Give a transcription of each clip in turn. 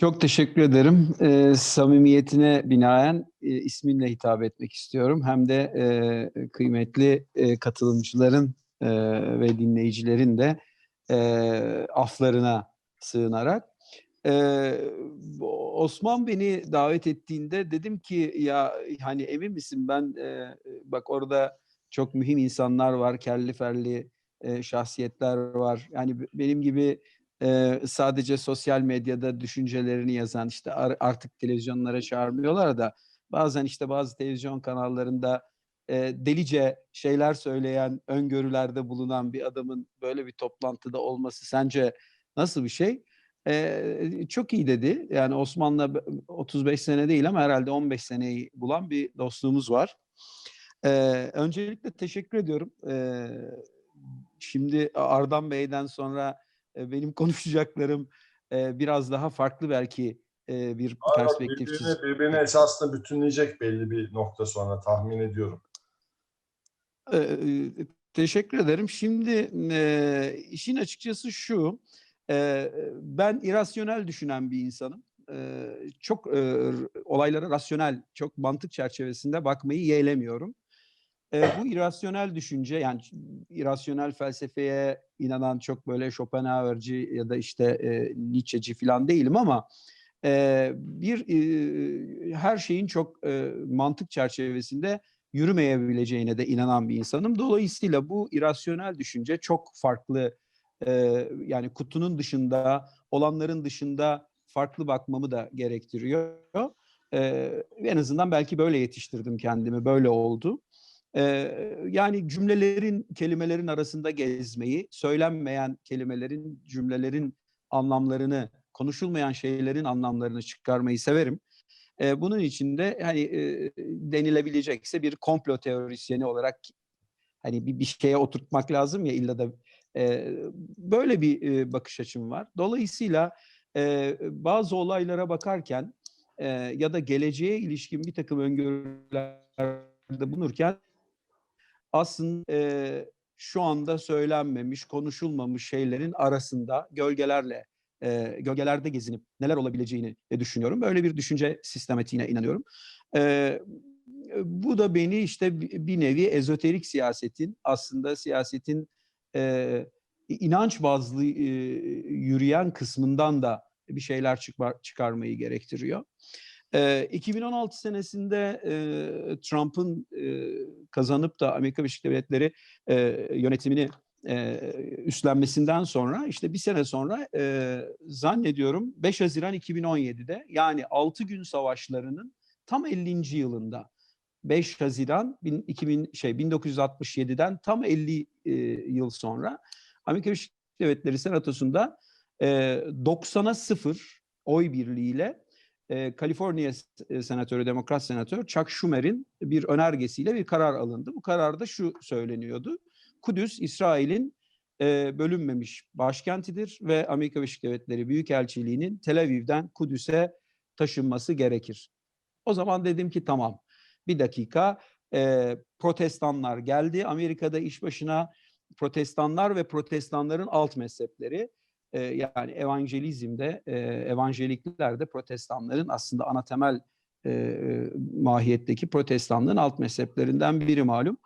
Çok teşekkür ederim. Ee, samimiyetine binaen e, isminle hitap etmek istiyorum. Hem de e, kıymetli e, katılımcıların e, ve dinleyicilerin de e, aflarına sığınarak. E, Osman beni davet ettiğinde dedim ki ya hani emin misin ben e, bak orada çok mühim insanlar var, kelli ferli e, şahsiyetler var. Yani benim gibi Eee, sadece sosyal medyada düşüncelerini yazan, işte, ar artık televizyonlara çağırmıyorlar da bazen, işte, bazı televizyon kanallarında, eee, delice şeyler söyleyen, öngörülerde bulunan bir adamın böyle bir toplantıda olması sence nasıl bir şey? Eee, çok iyi dedi. Yani Osman'la b 35 sene değil ama herhâlde 15 seneyi bulan bir dostluğumuz var. Eee, öncelikle teşekkür ediyorum. Eee, şimdi Ardan Bey'den sonra Benim konuşacaklarım, biraz daha farklı belki, bir perspektif birbirini, çiz birbirini esasında bütünleyecek belli bir nokta sonra tahmin ediyorum. Teşekkür ederim. Şimdi, işin açıkçası şu, ben irasyonel düşünen bir insanım. Çok, olaylara rasyonel, çok mantık çerçevesinde bakmayı yeğlemiyorum. Eee, bu irasyonel düşünce, yani irasyonel felsefeye inanan çok böyle Schopenhauer'cı ya da, işte, eee, Nietzsche'ci filan değilim ama, eee, bir, eee, her şeyin çok, eee, mantık çerçevesinde yürümeyebileceğine de inanan bir insanım. Dolayısıyla bu irasyonel düşünce çok farklı, eee, yani kutunun dışında, olanların dışında farklı bakmamı da gerektiriyor. Eee, en azından belki böyle yetiştirdim kendimi, böyle oldu. Eee, yani cümlelerin, kelimelerin arasında gezmeyi, söylenmeyen kelimelerin, cümlelerin anlamlarını, konuşulmayan şeylerin anlamlarını çıkarmayı severim. Eee, bunun için de, hani, eee, denilebilecekse bir komplo teorisyeni olarak, hani, bir bir şeye oturtmak lazım ya illa da, eee, böyle bir, eee, bakış açım var. Dolayısıyla, eee, bazı olaylara bakarken, eee, ya da geleceğe ilişkin birtakım öngörülerde bulunurken aslında, eee, şu anda söylenmemiş, konuşulmamış şeylerin arasında gölgelerle, eee, gölgelerde gezinip neler olabileceğini, düşünüyorum. Böyle bir düşünce sistematiğine inanıyorum. Eee, bu da beni, işte, bi bir nevi ezoterik siyasetin, aslında siyasetin, i inanç bazlı, eee, yürüyen kısmından da bir şeyler çıkar çıkarmayı gerektiriyor. Eee, 2016 senesinde, eee, Trump'ın, eee, kazanıp da Amerika Birleşik Devletleri, eee, yönetimini, eee, üstlenmesinden sonra, işte, bir sene sonra, eee, zannediyorum 5 Haziran 2017'de yani 6 gün savaşlarının tam 50. yılında 5 Haziran bin 2000 şey 1967'den tam 50, eee, yıl sonra Amerika Birleşik Devletleri Senatosu'nda, eee, 90'a 0 oy birliğiyle Kaliforniya s eee, senatörü, demokrat senatör Chuck Schumer'in bir önergesiyle bir karar alındı. Bu kararda şu söyleniyordu: Kudüs, İsrail'in, eee, bölünmemiş başkentidir ve Amerika Birleşik Devletleri Büyükelçiliği'nin Tel Aviv'den Kudüs'e taşınması gerekir. O zaman dedim ki tamam, bir dakika, eee, protestanlar geldi. Amerika'da iş başına protestanlar ve protestanların alt mezhepleri. Eee, yani evangelizmde, eee, evangelikler de protestanların aslında ana temel, eee, mahiyetteki protestanlığın alt mezheplerinden biri malum.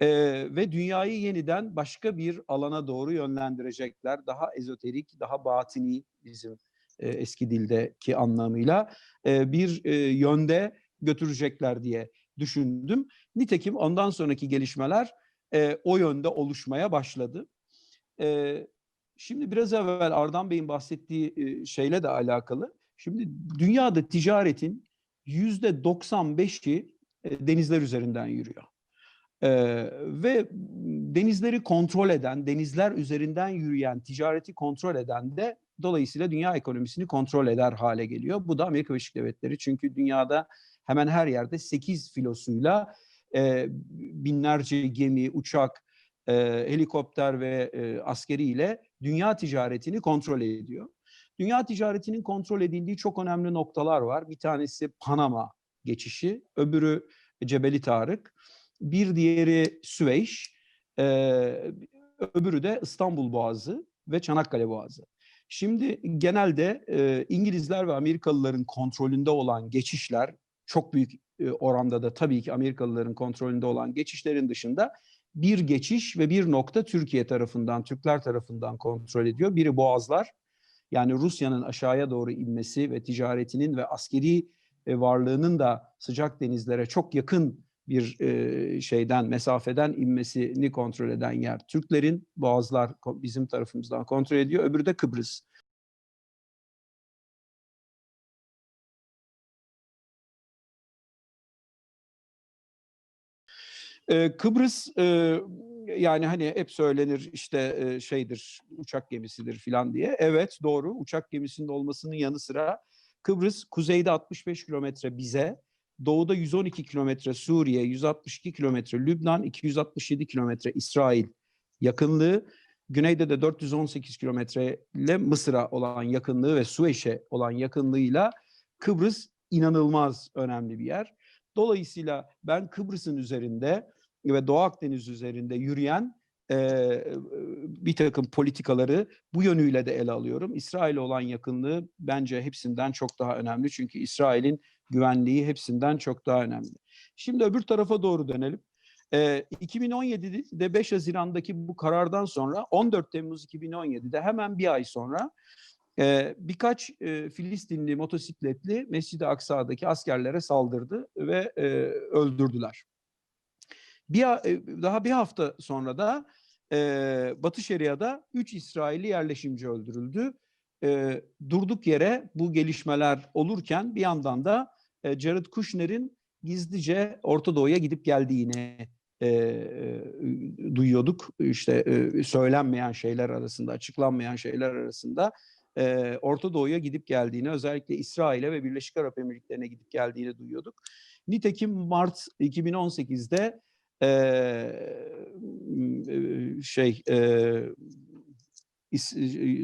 Eee, ve dünyayı yeniden başka bir alana doğru yönlendirecekler. Daha ezoterik, daha batini bizim, eee, eski dildeki anlamıyla, eee, bir, eee, yönde götürecekler diye düşündüm. Nitekim ondan sonraki gelişmeler, eee, o yönde oluşmaya başladı. Eee, şimdi biraz evvel Ardan Bey'in bahsettiği, eee, şeyle de alakalı. Şimdi dünyada ticaretin %95'i, eee, denizler üzerinden yürüyor. Eee, ve denizleri kontrol eden, denizler üzerinden yürüyen, ticareti kontrol eden de dolayısıyla dünya ekonomisini kontrol eder hale geliyor. Bu da Amerika Birleşik Devletleri. Çünkü dünyada hemen her yerde 8 filosuyla, eee, binlerce gemi, uçak, eee, helikopter ve, eee, askeriyle dünya ticaretini kontrol ediyor. Dünya ticaretinin kontrol edildiği çok önemli noktalar var. Bir tanesi Panama geçişi, öbürü Cebeli Tarık, bir diğeri Süveyş, eee, öbürü de İstanbul Boğazı ve Çanakkale Boğazı. Şimdi genelde e, İngilizler ve Amerikalıların kontrolünde olan geçişler çok büyük e, oranda da tabii ki Amerikalıların kontrolünde olan geçişlerin dışında bir geçiş ve bir nokta Türkiye tarafından, Türkler tarafından kontrol ediyor. Biri Boğazlar, yani Rusya'nın aşağıya doğru inmesi ve ticaretinin ve askeri e, varlığının da sıcak denizlere çok yakın bir e, şeyden, mesafeden inmesini kontrol eden yer. Türklerin Boğazlar bizim tarafımızdan kontrol ediyor, öbürü de Kıbrıs. Ee, Kıbrıs e, yani hani hep söylenir işte e, şeydir uçak gemisidir filan diye. Evet doğru uçak gemisinin olmasının yanı sıra Kıbrıs kuzeyde 65 kilometre bize, doğuda 112 kilometre Suriye, 162 kilometre Lübnan, 267 kilometre İsrail yakınlığı. Güneyde de 418 kilometre ile Mısır'a olan yakınlığı ve Süveyş'e olan yakınlığıyla Kıbrıs inanılmaz önemli bir yer. Dolayısıyla ben Kıbrıs'ın üzerinde ve Doğu Akdeniz üzerinde yürüyen e, bir takım politikaları bu yönüyle de ele alıyorum. İsrail'e olan yakınlığı bence hepsinden çok daha önemli. Çünkü İsrail'in güvenliği hepsinden çok daha önemli. Şimdi öbür tarafa doğru dönelim. E, 2017'de 5 Haziran'daki bu karardan sonra 14 Temmuz 2017'de hemen bir ay sonra e, birkaç e, Filistinli motosikletli Mescid-i Aksa'daki askerlere saldırdı ve e, öldürdüler. Bir e, daha bir hafta sonra da e, Batı Şeria'da 3 İsrailli yerleşimci öldürüldü. E, durduk yere bu gelişmeler olurken bir yandan da e, Jared Kushner'in gizlice Orta Doğu'ya gidip geldiğini e, e, duyuyorduk. İşte e, söylenmeyen şeyler arasında, açıklanmayan şeyler arasında e, Orta Doğu'ya gidip geldiğini, özellikle İsrail'e ve Birleşik Arap Emirlikleri'ne gidip geldiğini duyuyorduk. Nitekim Mart 2018'de eee, şey eee,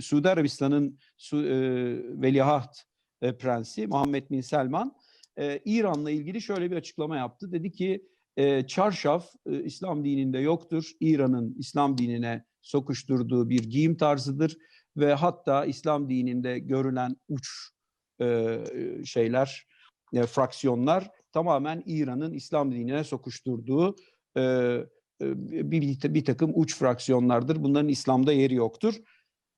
Suudi Arabistan'ın Su, eee, veliaht e, prensi Muhammed Bin Selman eee, İran'la ilgili şöyle bir açıklama yaptı. Dedi ki eee, çarşaf eee, İslam dininde yoktur. İran'ın İslam dinine sokuşturduğu bir giyim tarzıdır ve hatta İslam dininde görülen uç eee, şeyler, e, fraksiyonlar tamamen İran'ın İslam dinine sokuşturduğu e, e, bir, bir, takım uç fraksiyonlardır. Bunların İslam'da yeri yoktur.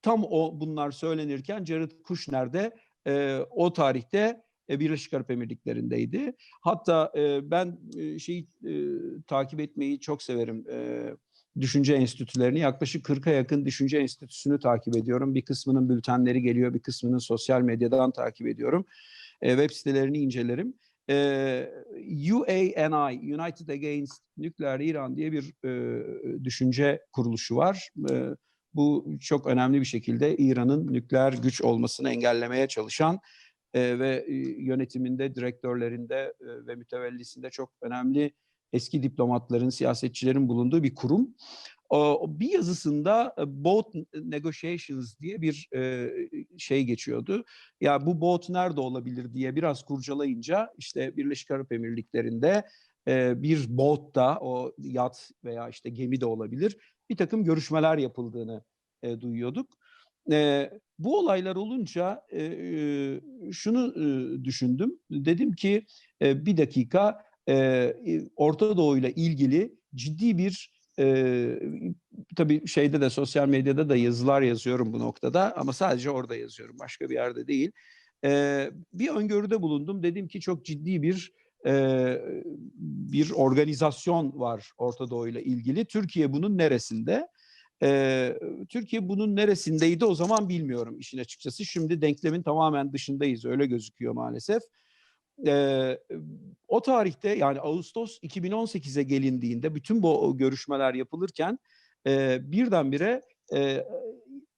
Tam o bunlar söylenirken Jared Kushner de e, o tarihte e, Birleşik Arap Emirlikleri'ndeydi. Hatta e, ben e, şeyi e, takip etmeyi çok severim. E, düşünce enstitülerini yaklaşık 40'a yakın düşünce enstitüsünü takip ediyorum. Bir kısmının bültenleri geliyor, bir kısmının sosyal medyadan takip ediyorum. E, web sitelerini incelerim. E, UANI, United Against Nuclear Iran diye bir e, düşünce kuruluşu var. E, bu çok önemli bir şekilde İran'ın nükleer güç olmasını engellemeye çalışan e, ve e, yönetiminde, direktörlerinde e, ve mütevellisinde çok önemli eski diplomatların, siyasetçilerin bulunduğu bir kurum. Bir yazısında e, boat negotiations diye bir e, şey geçiyordu. Ya bu boat nerede olabilir diye biraz kurcalayınca işte Birleşik Arap Emirlikleri'nde e, bir boat'ta o yat veya işte gemi de olabilir bir takım görüşmeler yapıldığını duyuyorduk. Bu olaylar olunca şunu düşündüm. Dedim ki bir dakika Orta Doğu ile ilgili ciddi bir e, tabii şeyde de sosyal medyada da yazılar yazıyorum bu noktada ama sadece orada yazıyorum başka bir yerde değil. E, bir öngörüde bulundum. Dedim ki çok ciddi bir e, bir organizasyon var Orta Doğu ile ilgili. Türkiye bunun neresinde? E, Türkiye bunun neresindeydi o zaman bilmiyorum işin açıkçası. Şimdi denklemin tamamen dışındayız öyle gözüküyor maalesef. E, o tarihte yani Ağustos 2018'e gelindiğinde bütün bu görüşmeler yapılırken e, birdenbire e,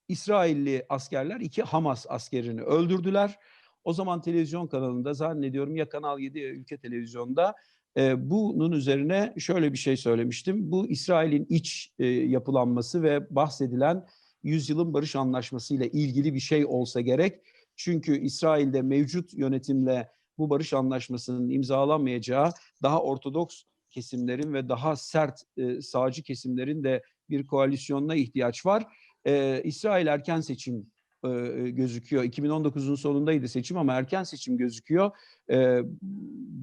İsrailli askerler iki Hamas askerini öldürdüler. O zaman televizyon kanalında zannediyorum ya Kanal 7 ya Ülke Televizyon'da e, bunun üzerine şöyle bir şey söylemiştim. Bu İsrail'in iç e, yapılanması ve bahsedilen yüzyılın barış anlaşması ile ilgili bir şey olsa gerek. Çünkü İsrail'de mevcut yönetimle bu barış anlaşmasının imzalanmayacağı daha ortodoks kesimlerin ve daha sert e, sağcı kesimlerin de bir koalisyonuna ihtiyaç var. E, İsrail erken seçim e, gözüküyor. 2019'un sonundaydı seçim ama erken seçim gözüküyor. E,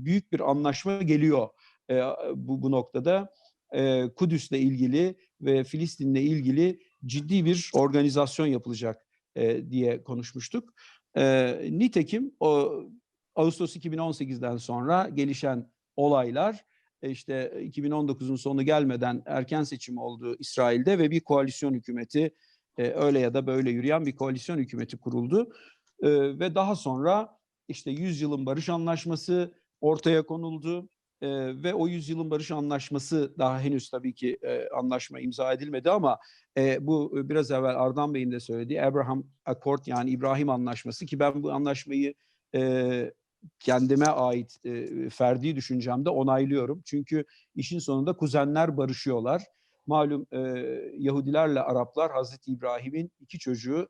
büyük bir anlaşma geliyor e, bu, bu noktada. E, Kudüs'le ilgili ve Filistin'le ilgili ciddi bir organizasyon yapılacak e, diye konuşmuştuk. E, nitekim o Ağustos 2018'den sonra gelişen olaylar e, işte 2019'un sonu gelmeden erken seçim oldu İsrail'de ve bir koalisyon hükümeti e, öyle ya da böyle yürüyen bir koalisyon hükümeti kuruldu. E, ve daha sonra işte 100 yılın barış anlaşması ortaya konuldu. Ve o 100 yılın barış anlaşması daha henüz tabii ki anlaşma imza edilmedi ama bu biraz evvel Ardan Bey'in de söylediği Abraham Accord yani İbrahim Anlaşması ki ben bu anlaşmayı kendime ait e, ferdi düşüncemde onaylıyorum. Çünkü işin sonunda kuzenler barışıyorlar. Malum e, Yahudilerle Araplar Hazreti İbrahim'in iki çocuğu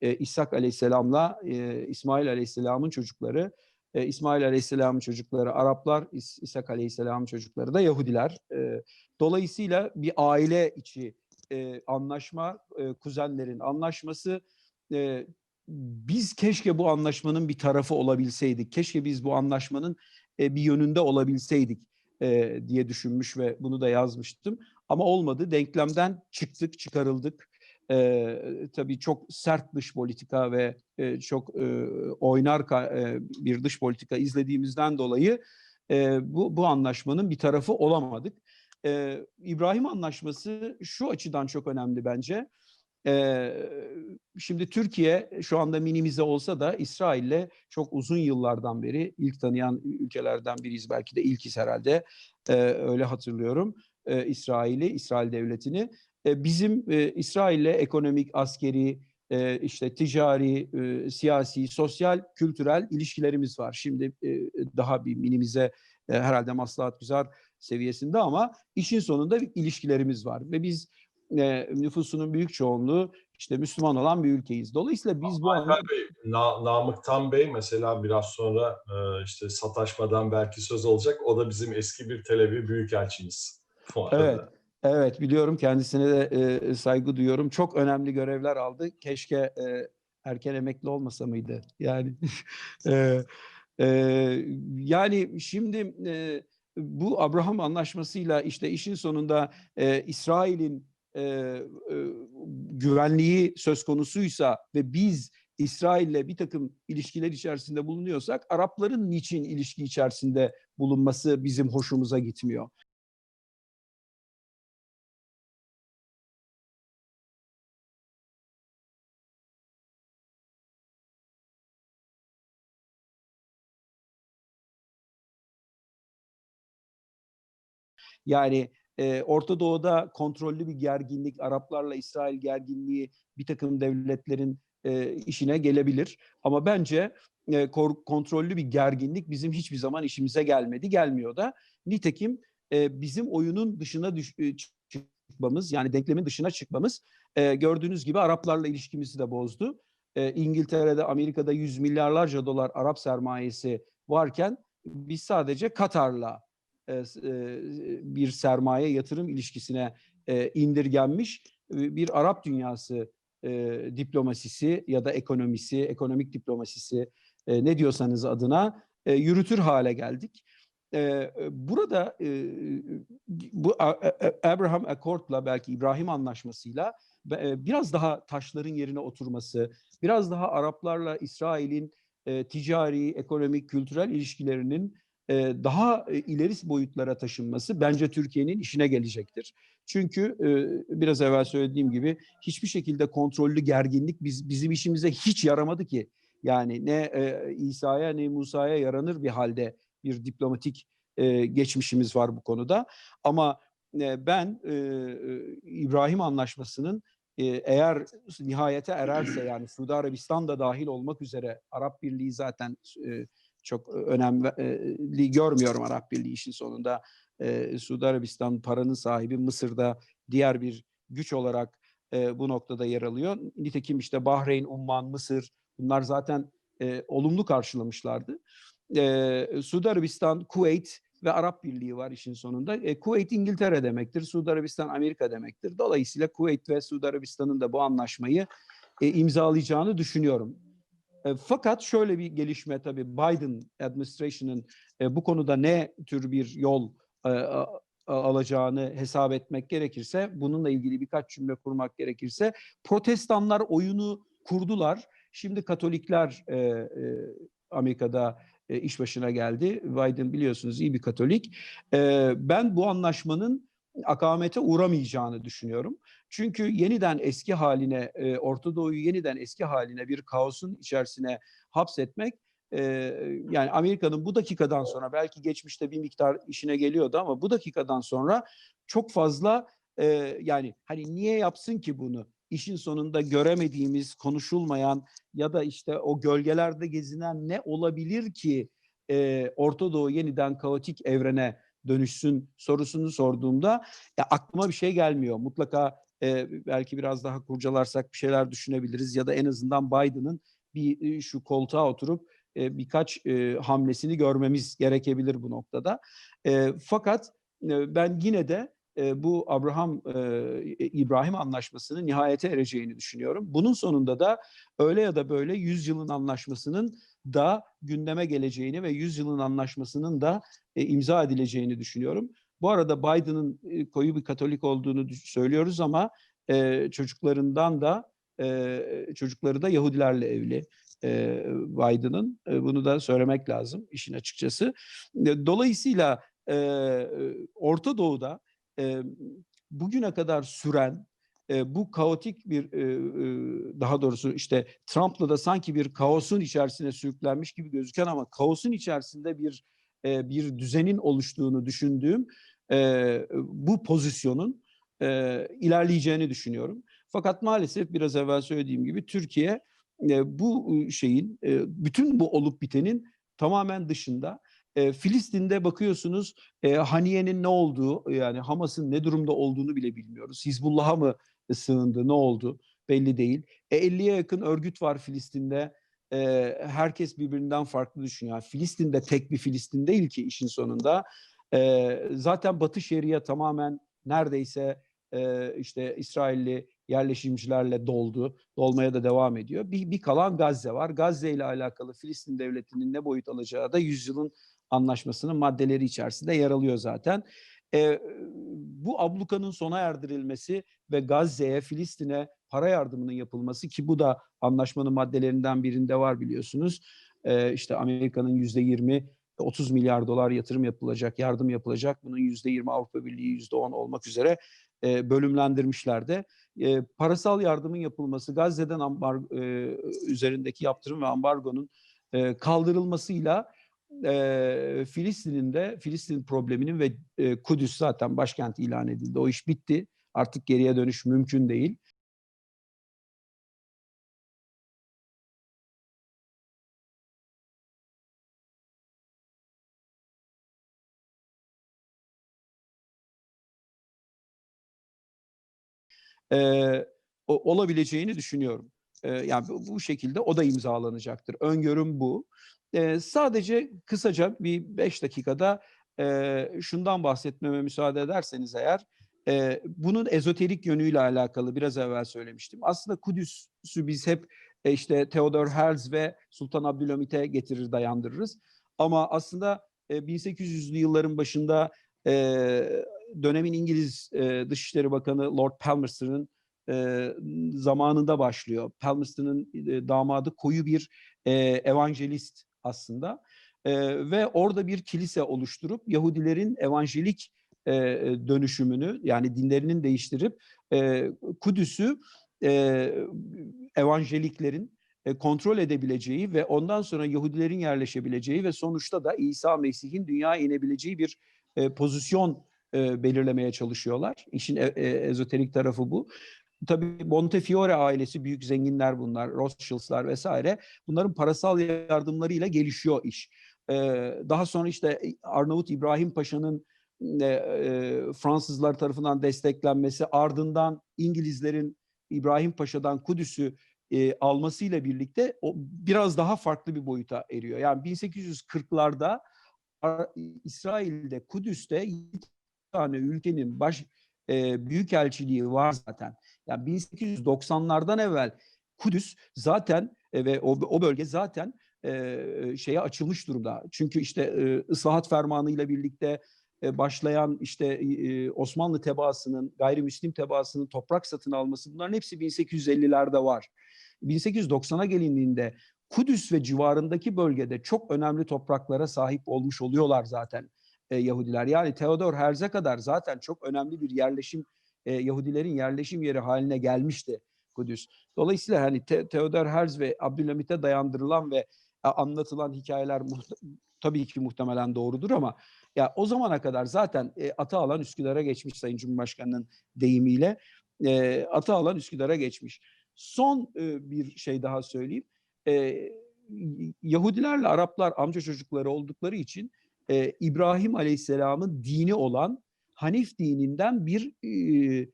e, İshak Aleyhisselam'la e, İsmail Aleyhisselam'ın çocukları. E, İsmail Aleyhisselam'ın çocukları Araplar, İs İshak Aleyhisselam'ın çocukları da Yahudiler. E, dolayısıyla bir aile içi e, anlaşma, e, kuzenlerin anlaşması e, biz keşke bu anlaşmanın bir tarafı olabilseydik. Keşke biz bu anlaşmanın e, bir yönünde olabilseydik e, diye düşünmüş ve bunu da yazmıştım. Ama olmadı. Denklemden çıktık, çıkarıldık. E, tabii çok sert dış politika ve e, çok e, oynar e, bir dış politika izlediğimizden dolayı e, bu, bu anlaşmanın bir tarafı olamadık. E, İbrahim Anlaşması şu açıdan çok önemli bence. Şimdi Türkiye şu anda minimize olsa da İsrail'le çok uzun yıllardan beri ilk tanıyan ülkelerden biriyiz. Belki de ilkiz herhalde. Öyle hatırlıyorum. İsrail'i, İsrail devletini. Bizim e, İsrail'le ekonomik, askeri, işte ticari, siyasi, sosyal, kültürel ilişkilerimiz var. Şimdi daha bir minimize herhalde maslahat güzel seviyesinde ama işin sonunda ilişkilerimiz var. Ve biz e, nüfusunun büyük çoğunluğu işte Müslüman olan bir ülkeyiz. Dolayısıyla biz bu anlamda... Na, Namık Tan Bey mesela biraz sonra e, işte sataşmadan belki söz olacak. O da bizim eski bir Televi Büyükelçimiz. Evet. Evet biliyorum kendisine de e, saygı duyuyorum. Çok önemli görevler aldı. Keşke e, erken emekli olmasa mıydı? Yani e, e, yani şimdi e, bu Abraham Anlaşması'yla işte işin sonunda e, İsrail'in e, e, güvenliği söz konusuysa ve biz İsrail'le bir takım ilişkiler içerisinde bulunuyorsak Arapların niçin ilişki içerisinde bulunması bizim hoşumuza gitmiyor. Yani e, Orta Doğu'da kontrollü bir gerginlik, Araplarla İsrail gerginliği bir takım devletlerin e, işine gelebilir. Ama bence e, kontrollü bir gerginlik bizim hiçbir zaman işimize gelmedi, gelmiyor da. Nitekim e, bizim oyunun dışına düş, çıkmamız, yani denklemin dışına çıkmamız e, gördüğünüz gibi Araplarla ilişkimizi de bozdu. E, İngiltere'de, Amerika'da yüz milyarlarca dolar Arap sermayesi varken biz sadece Katar'la bir sermaye yatırım ilişkisine indirgenmiş bir Arap dünyası diplomasisi ya da ekonomisi, ekonomik diplomasisi ne diyorsanız adına yürütür hale geldik. Burada bu Abraham Accord'la belki İbrahim Anlaşması'yla biraz daha taşların yerine oturması, biraz daha Araplarla İsrail'in ticari, ekonomik, kültürel ilişkilerinin daha ileri boyutlara taşınması bence Türkiye'nin işine gelecektir. Çünkü biraz evvel söylediğim gibi hiçbir şekilde kontrollü gerginlik biz, bizim işimize hiç yaramadı ki. Yani ne İsa'ya ne Musa'ya yaranır bir halde bir diplomatik geçmişimiz var bu konuda. Ama ben İbrahim Anlaşması'nın eğer nihayete ererse yani Suudi Arabistan da dahil olmak üzere Arap Birliği zaten çok önemli görmüyorum Arap Birliği işin sonunda. E, Suudi Arabistan paranın sahibi Mısır'da diğer bir güç olarak e, bu noktada yer alıyor. Nitekim işte Bahreyn, Umman, Mısır bunlar zaten e, olumlu karşılamışlardı. E, Suudi Arabistan, Kuveyt ve Arap Birliği var işin sonunda. E, Kuveyt İngiltere demektir, Suudi Arabistan Amerika demektir. Dolayısıyla Kuveyt ve Suudi Arabistan'ın da bu anlaşmayı e, imzalayacağını düşünüyorum. E, fakat şöyle bir gelişme tabii Biden administration'ın e, bu konuda ne tür bir yol e, a- alacağını hesap etmek gerekirse, bununla ilgili birkaç cümle kurmak gerekirse, protestanlar oyunu kurdular. Şimdi Katolikler e, e, Amerika'da e, iş başına geldi. Biden biliyorsunuz iyi bir Katolik. E, ben bu anlaşmanın akamete uğramayacağını düşünüyorum. Çünkü yeniden eski haline, e, Orta Doğu'yu yeniden eski haline bir kaosun içerisine hapsetmek e, yani Amerika'nın bu dakikadan sonra belki geçmişte bir miktar işine geliyordu ama bu dakikadan sonra çok fazla e, yani hani niye yapsın ki bunu? İşin sonunda göremediğimiz, konuşulmayan ya da işte o gölgelerde gezinen ne olabilir ki e, Orta Doğu yeniden kaotik evrene dönüşsün sorusunu sorduğumda ya aklıma bir şey gelmiyor. Mutlaka e, belki biraz daha kurcalarsak bir şeyler düşünebiliriz ya da en azından Biden'ın bir şu koltuğa oturup e, birkaç e, hamlesini görmemiz gerekebilir bu noktada. E, fakat e, ben yine de e, bu Abraham e, İbrahim anlaşmasının nihayete ereceğini düşünüyorum. Bunun sonunda da öyle ya da böyle 100 yılın anlaşmasının da gündeme geleceğini ve 100 yılın anlaşmasının da e, imza edileceğini düşünüyorum. Bu arada Biden'ın e, koyu bir Katolik olduğunu söylüyoruz ama e, çocuklarından da e, çocukları da Yahudilerle evli e, Biden'ın. E, bunu da söylemek lazım işin açıkçası. E, Dolayısıyla e, Orta Doğu'da e, bugüne kadar süren e, bu kaotik bir e, e, daha doğrusu işte Trump'la da sanki bir kaosun içerisine sürüklenmiş gibi gözüken ama kaosun içerisinde bir e, bir düzenin oluştuğunu düşündüğüm e, bu pozisyonun e, ilerleyeceğini düşünüyorum. Fakat maalesef biraz evvel söylediğim gibi Türkiye e, bu e, şeyin e, bütün bu olup bitenin tamamen dışında. E, Filistin'de bakıyorsunuz e, Haniye'nin ne olduğu yani Hamas'ın ne durumda olduğunu bile bilmiyoruz. Hizbullah'a mı sığındı ne oldu belli değil. E, 50'ye yakın örgüt var Filistin'de. E, herkes birbirinden farklı düşünüyor. Yani Filistin de tek bir Filistin değil ki işin sonunda. E, zaten Batı Şeria tamamen neredeyse e, işte İsrailli yerleşimcilerle doldu. Dolmaya da devam ediyor. Bir, bir kalan Gazze var. Gazze ile alakalı Filistin devletinin ne boyut alacağı da yüzyılın anlaşmasının maddeleri içerisinde yer alıyor zaten. E, bu ablukanın sona erdirilmesi ve Gazze'ye, Filistin'e para yardımının yapılması ki bu da anlaşmanın maddelerinden birinde var biliyorsunuz. E, işte Amerika'nın yüzde yirmi 30 milyar dolar yatırım yapılacak, yardım yapılacak. Bunun yüzde yirmi Avrupa Birliği yüzde on olmak üzere e, bölümlendirmişler de. E, parasal yardımın yapılması, Gazze'den ambar, e, üzerindeki yaptırım ve ambargonun e, kaldırılmasıyla e, Filistin'in de Filistin probleminin ve e, Kudüs zaten başkent ilan edildi. O iş bitti. Artık geriye dönüş mümkün değil. E, olabileceğini düşünüyorum. E, yani bu, bu şekilde o da imzalanacaktır. Öngörüm bu. E, sadece kısaca bir beş dakikada e, şundan bahsetmeme müsaade ederseniz eğer, e, bunun ezoterik yönüyle alakalı biraz evvel söylemiştim. Aslında Kudüs'ü biz hep e, işte Theodor Herzl ve Sultan Abdülhamit'e getirir dayandırırız. Ama aslında e, 1800'lü yılların başında e, dönemin İngiliz e, Dışişleri Bakanı Lord Palmerston'ın e, zamanında başlıyor. Palmerston'ın e, damadı koyu bir e, evangelist aslında E, ve orada bir kilise oluşturup Yahudilerin evangelik e, dönüşümünü yani dinlerinin değiştirip e, Kudüs'ü e, evangeliklerin e, kontrol edebileceği ve ondan sonra Yahudilerin yerleşebileceği ve sonuçta da İsa Mesih'in dünyaya inebileceği bir e, pozisyon e, belirlemeye çalışıyorlar. İşin e, e, ezoterik tarafı bu. Tabii Montefiore ailesi büyük zenginler bunlar, Rothschild'slar vesaire. Bunların parasal yardımlarıyla gelişiyor iş. E, daha sonra işte Arnavut İbrahim Paşa'nın e, e, Fransızlar tarafından desteklenmesi, ardından İngilizlerin İbrahim Paşa'dan Kudüs'ü e, almasıyla birlikte o biraz daha farklı bir boyuta eriyor. Yani 1840'larda Ar- İsrail'de, Kudüs'te 7 tane ülkenin baş e, büyükelçiliği var zaten. Yani 1890'lardan evvel Kudüs zaten e, ve o, o bölge zaten e, şeye açılmış durumda. Çünkü işte e, ıslahat fermanıyla birlikte e, başlayan işte e, Osmanlı tebaasının, gayrimüslim tebaasının toprak satın alması bunların hepsi 1850'lerde var. 1890'a gelindiğinde Kudüs ve civarındaki bölgede çok önemli topraklara sahip olmuş oluyorlar zaten e, Yahudiler. Yani Theodor Herz'e kadar zaten çok önemli bir yerleşim, e, Yahudilerin yerleşim yeri haline gelmişti Kudüs. Dolayısıyla hani Te- Theodor Herz ve Abdülhamit'e dayandırılan ve e, anlatılan hikayeler tabii ki muhtemelen doğrudur ama ya o zamana kadar zaten e, ata alan Üsküdar'a geçmiş Sayın Cumhurbaşkanı'nın deyimiyle e, ata alan Üsküdar'a geçmiş. Son e, bir şey daha söyleyeyim. E, Yahudilerle Araplar amca çocukları oldukları için e, İbrahim Aleyhisselam'ın dini olan Hanif dininden bir e,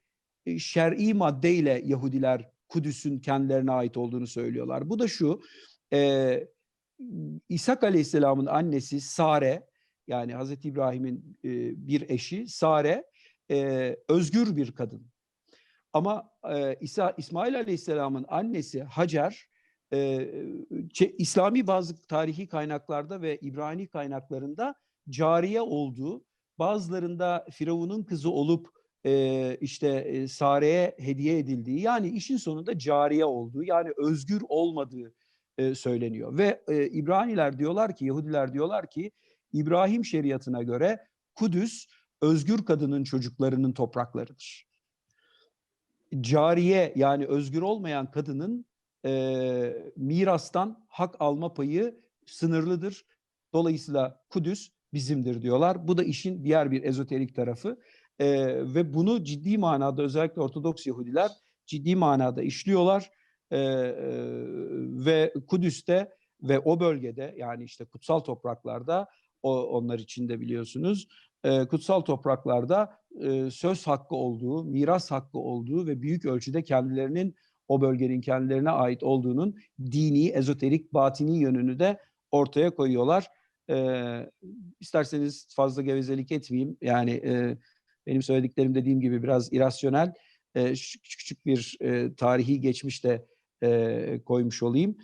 e, şer'i maddeyle Yahudiler Kudüs'ün kendilerine ait olduğunu söylüyorlar. Bu da şu, e, İshak Aleyhisselam'ın annesi Sare, yani Hazreti İbrahim'in e, bir eşi Sare, e, özgür bir kadın. Ama e, İsa, İsmail Aleyhisselam'ın annesi Hacer, e, İslami bazı tarihi kaynaklarda ve İbrani kaynaklarında cariye olduğu, bazılarında Firavun'un kızı olup e, işte e, Sare'ye hediye edildiği, yani işin sonunda cariye olduğu, yani özgür olmadığı e, söyleniyor. Ve e, İbraniler diyorlar ki, Yahudiler diyorlar ki, İbrahim şeriatına göre Kudüs özgür kadının çocuklarının topraklarıdır. Cariye yani özgür olmayan kadının e, mirastan hak alma payı sınırlıdır. Dolayısıyla Kudüs bizimdir diyorlar. Bu da işin diğer bir ezoterik tarafı. E, ve bunu ciddi manada özellikle Ortodoks Yahudiler ciddi manada işliyorlar. E, e, ve Kudüs'te ve o bölgede yani işte kutsal topraklarda o, onlar için de biliyorsunuz e, kutsal topraklarda e, söz hakkı olduğu, miras hakkı olduğu ve büyük ölçüde kendilerinin o bölgenin kendilerine ait olduğunun dini, ezoterik, batini yönünü de ortaya koyuyorlar. E, isterseniz fazla gevezelik etmeyeyim. Yani e, benim söylediklerim dediğim gibi biraz irasyonel, e, küçük küçük bir e, tarihi geçmiş de e, koymuş olayım.